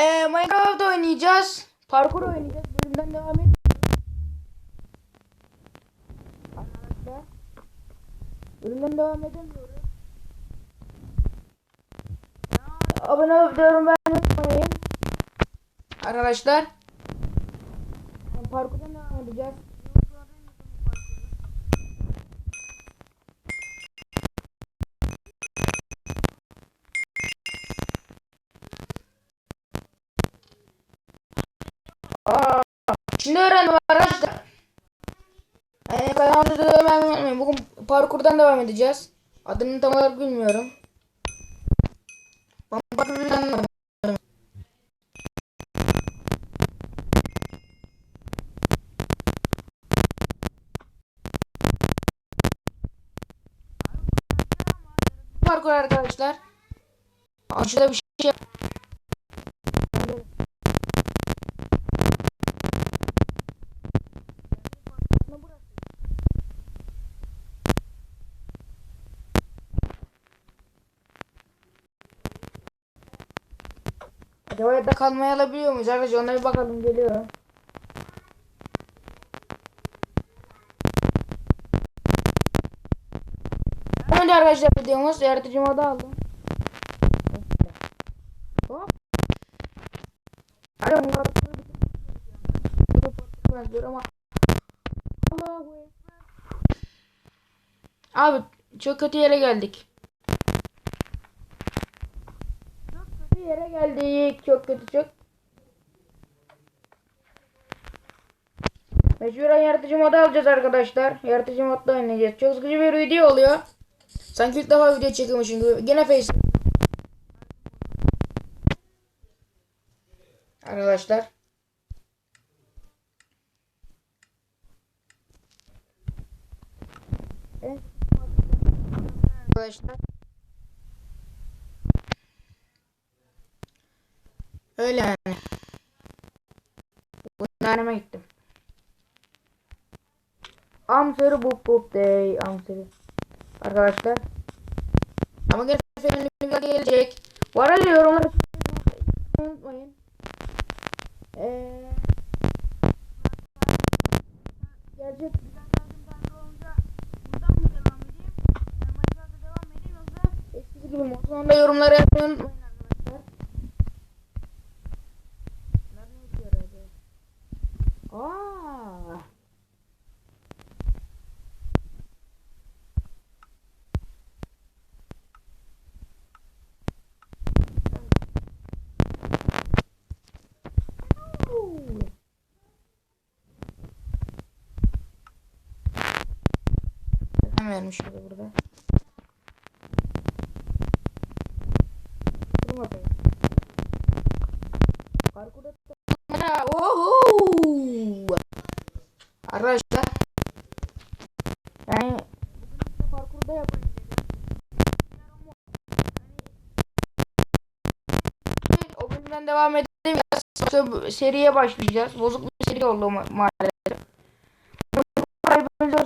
Ee, Minecraft oynayacağız. Parkur oynayacağız. Bölümden devam ediyoruz. Arkadaşlar. Bölümden devam edemiyoruz. Abone olup yorum beğenmeyi unutmayın. Arkadaşlar. Parkurdan devam edeceğiz. Aa, şimdi öğrendim arkadaşlar. Yani kanalımda da hemen unutmayın. Bugün parkurdan devam edeceğiz. Adını tam olarak bilmiyorum. Ben parkurdan devam. Parkur arkadaşlar. Aşağıda bir şey Acaba yerde kalmayı alabiliyor muyuz? Arkadaşlar ona bir bakalım geliyor. Önce arkadaşlar videomuz yaratıcı moda aldım. Hop. Hadi bunlar ama. Abi çok kötü yere geldik. Kötü yere geldik. Çok kötü çok. Mecburen yaratıcı moda alacağız arkadaşlar. Yaratıcı modda oynayacağız. Çok sıkıcı bir video oluyor. Sanki ilk defa video çekiyormuşum gibi. Gene face. Arkadaşlar. Arkadaşlar. Öyle yani. Bunlarıma gittim. Amsarı bup bup day. Amsarı. Arkadaşlar. Ama gene efendim gelecek. Bu arada yorumları unutmayın. Eee Gerçek eskisi gibi sonunda yorumları yapmayı unutmayın arkadaşlar. Bunlar ne işe yarayacak? Aa. Neden vermiş şurada burada? Dur bakayım. Parkurda oho! Arkadaşlar yani parkurda yapayım. O bölümden devam edelim. Seriye başlayacağız. Bozuk bir seri oldu ma- maalesef. Bölümde